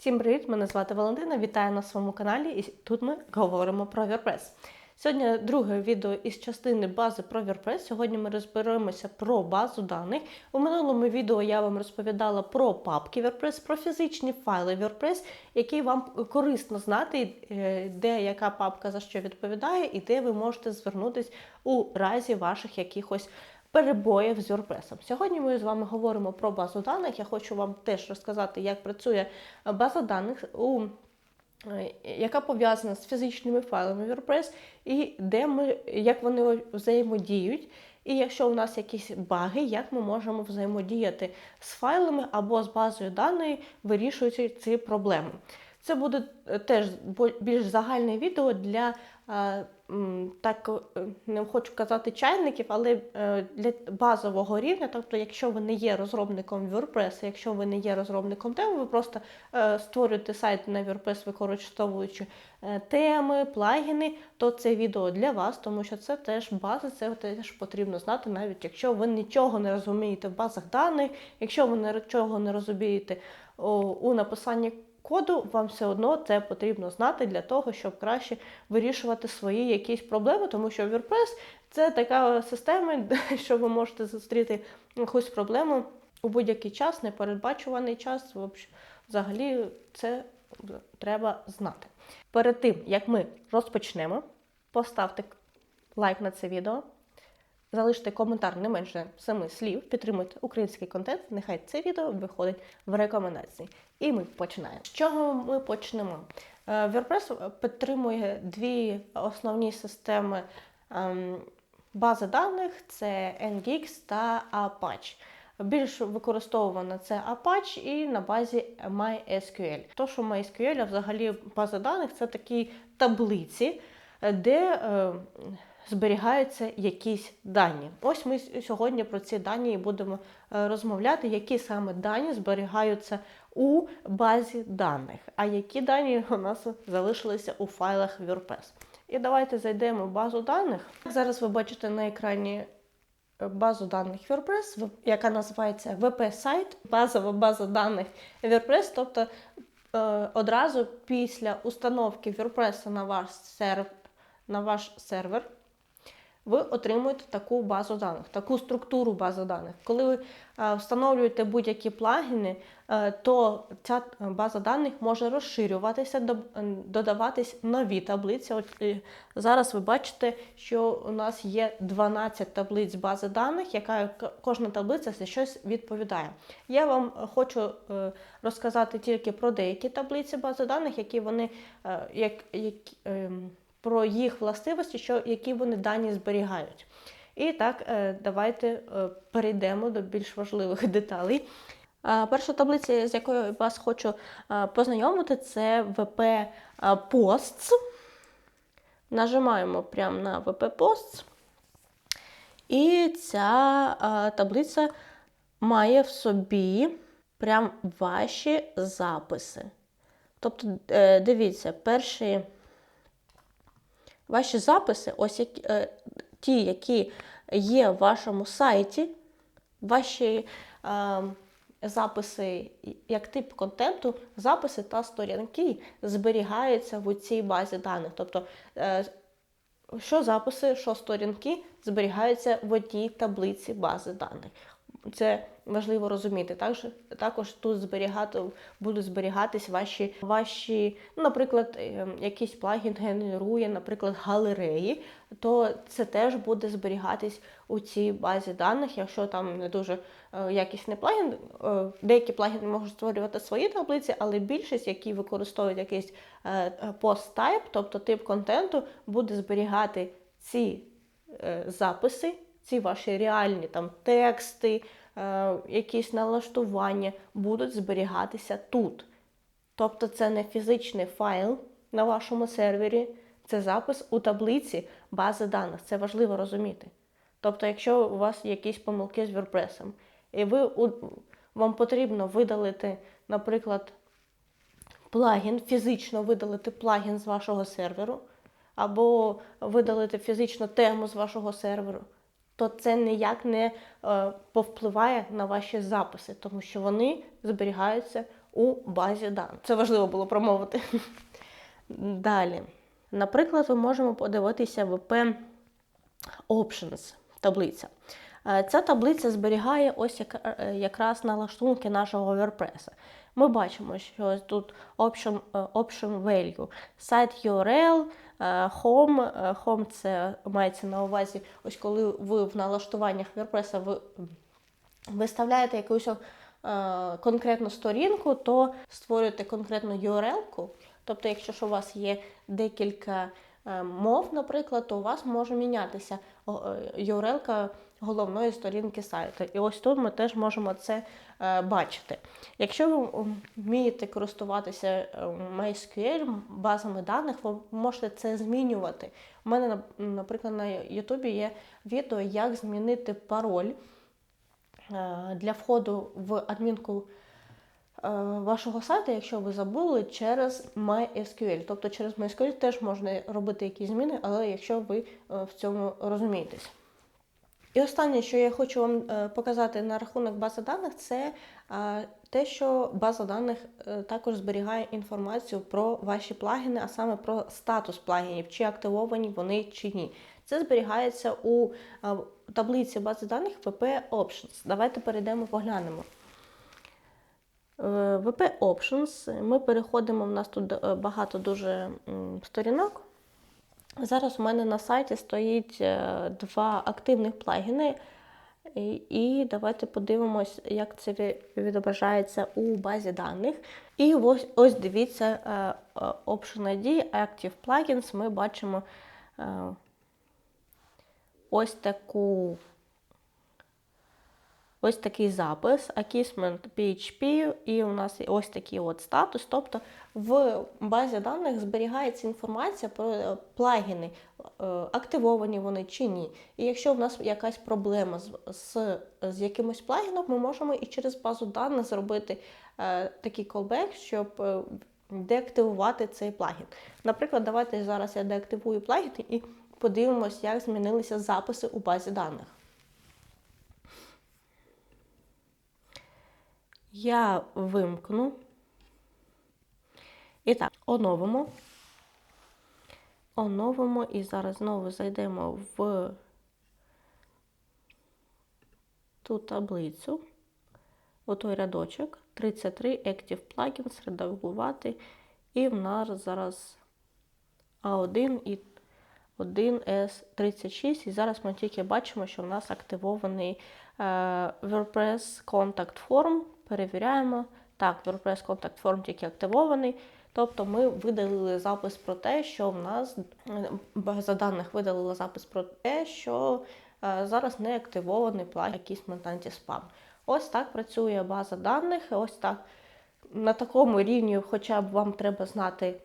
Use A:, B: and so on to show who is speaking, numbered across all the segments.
A: Всім привіт! Мене звати Валентина. Вітаю на своєму каналі. І тут ми говоримо про WordPress. Сьогодні друге відео із частини бази про WordPress. Сьогодні ми розберемося про базу даних. У минулому відео я вам розповідала про папки WordPress, про фізичні файли WordPress, які вам корисно знати, е, де яка папка за що відповідає, і де ви можете звернутися у разі ваших якихось перебоїв з WordPress. Сьогодні ми з вами говоримо про базу даних. Я хочу вам теж розказати, як працює база даних, у, е, яка пов'язана з фізичними файлами WordPress, і де ми, як вони взаємодіють. І якщо у нас якісь баги, як ми можемо взаємодіяти з файлами або з базою даних, вирішуючи ці проблеми. Це буде е, теж більш загальне відео для е, так е, не хочу казати чайників, але для базового рівня. Тобто, якщо ви не є розробником WordPress, якщо ви не є розробником теми, ви просто створюєте сайт на WordPress, використовуючи теми, плагіни, то це відео для вас, тому що це теж база, це теж потрібно знати, навіть якщо ви нічого не розумієте в базах даних, якщо ви нічого не розумієте у написанні коду, вам все одно це потрібно знати для того, щоб краще вирішувати свої якісь проблеми, тому що WordPress це така система, що ви можете зустріти якусь проблему у будь-який час, непередбачуваний час. Взагалі, це треба знати. Перед тим, як ми розпочнемо, поставте лайк на це відео. Залиште коментар не менше семи слів, підтримуйте український контент. Нехай це відео виходить в рекомендації. І ми починаємо. З чого ми почнемо? Е, WordPress підтримує дві основні системи ем, бази даних: це Nginx та Apache. Більш використовувана це Apache і на базі MySQL. То, що MySQL, а взагалі база даних це такі таблиці, де е, зберігаються якісь дані. Ось ми сьогодні про ці дані і будемо е, розмовляти, які саме дані зберігаються у базі даних, а які дані у нас залишилися у файлах WordPress. І давайте зайдемо в базу даних. Зараз ви бачите на екрані е, базу даних WordPress, яка називається WP-сайт, базова база даних WordPress, тобто е, одразу після установки WordPress на ваш сервер, на ваш сервер ви отримуєте таку базу даних, таку структуру бази даних. Коли ви е, встановлюєте будь-які плагіни, е, то ця база даних може розширюватися, додаватись нові таблиці. От Зараз ви бачите, що у нас є 12 таблиць бази даних, яка кожна таблиця за щось відповідає. Я вам хочу е, розказати тільки про деякі таблиці бази даних, які вони як, як ем, про їх властивості, що, які вони дані зберігають. І так, е, давайте е, перейдемо до більш важливих деталей. Перша таблиця, з якою вас хочу е, познайомити, це VP Posts. Нажимаємо прямо на VP Posts. І ця таблиця має в собі прям ваші записи. Тобто, дивіться, перший ваші записи, ось які, е, ті, які є в вашому сайті, ваші е, записи як тип контенту, записи та сторінки зберігаються в цій базі даних. Тобто, е, що записи, що сторінки зберігаються в одній таблиці бази даних. Це важливо розуміти. Також також тут зберігати будуть зберігатись ваші, ваші, ну, наприклад, ем, якийсь плагін генерує, наприклад, галереї, то це теж буде зберігатись у цій базі даних, якщо там не дуже е, якісний плагін. Е, деякі плагіни можуть створювати свої таблиці, але більшість, які використовують якийсь е, пост-тайп, тобто тип контенту, буде зберігати ці записи ці ваші реальні там тексти, е, якісь налаштування будуть зберігатися тут. Тобто це не фізичний файл на вашому сервері, це запис у таблиці бази даних. Це важливо розуміти. Тобто, якщо у вас якісь помилки з WordPress, і ви, вам потрібно видалити, наприклад, плагін, фізично видалити плагін з вашого серверу, або видалити фізично тему з вашого серверу, то це ніяк не е, повпливає на ваші записи, тому що вони зберігаються у базі даних. Це важливо було промовити. Далі. Наприклад, ми можемо подивитися WP Options таблиця. Е, Ця таблиця зберігає ось е, якраз налаштунки нашого WordPress. Ми бачимо, що тут option, е, option value, site URL, е, home. Е, Home це мається на увазі, ось коли ви в налаштуваннях WordPress ви виставляєте якусь конкретну сторінку, то створюєте конкретну URL-ку. Тобто, якщо ж у вас є декілька мов, наприклад, то у вас може мінятися е, головної сторінки сайту. І ось тут ми теж можемо це е, бачити. Якщо ви вмієте користуватися е, MySQL, базами даних, ви можете це змінювати. У мене, наприклад, на YouTube є відео, як змінити пароль е, для входу в адмінку е, вашого сайту, якщо ви забули, через MySQL. Тобто через MySQL теж можна робити якісь зміни, але якщо ви е, в цьому розумієтесь. І останнє, що я хочу вам е, показати на рахунок бази даних, це е, те, що база даних е, також зберігає інформацію про ваші плагіни, а саме про статус плагінів, чи активовані вони чи ні. Це зберігається у е, таблиці бази даних WP Options. Давайте перейдемо, поглянемо. Е, WP Options. Ми переходимо, в нас тут е, багато дуже сторінок. Зараз у мене на сайті стоїть е, два активних плагіни. І, і давайте подивимось, як це відображається у базі даних. І ось, ось дивіться Option ID Active Plugins. Ми бачимо ось таку. Ось такий запис, Akisment PHP, і у нас ось такий от статус. Тобто в базі даних зберігається інформація про е, плагіни, е, активовані вони чи ні. І якщо в нас якась проблема з, з, з якимось плагіном, ми можемо і через базу даних зробити е, такий callback, щоб е, деактивувати цей плагін. Наприклад, давайте зараз я деактивую плагін і подивимось, як змінилися записи у базі даних. Я вимкну. І так, оновимо. Оновимо і зараз знову зайдемо в ту таблицю, у той рядочок 33 Active Plugins, редагувати. І в нас зараз А1 і 1S36. І зараз ми тільки бачимо, що в нас активований е, WordPress Contact Form. Перевіряємо. Так, WordPress Contact Form тільки активований. Тобто ми видалили запис про те, що в нас е, база даних видалила запис про те, що е, зараз не активований план якийсь Mentanti спам. Ось так працює база даних. Ось так на такому рівні, хоча б вам треба знати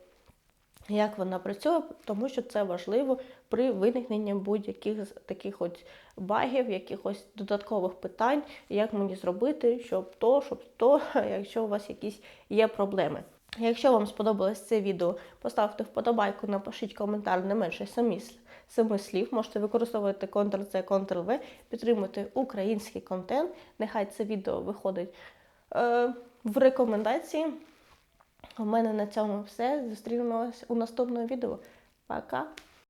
A: як вона працює, тому що це важливо при виникненні будь-яких таких от багів, якихось додаткових питань, як мені зробити, щоб то, щоб то, якщо у вас якісь є проблеми. Якщо вам сподобалось це відео, поставте вподобайку, напишіть коментар не менше самі семи слів. Можете використовувати Ctrl-C, Ctrl-V, підтримуйте український контент. Нехай це відео виходить е, в рекомендації. У мене на цьому все. Зустрінемось у наступному відео. Пока!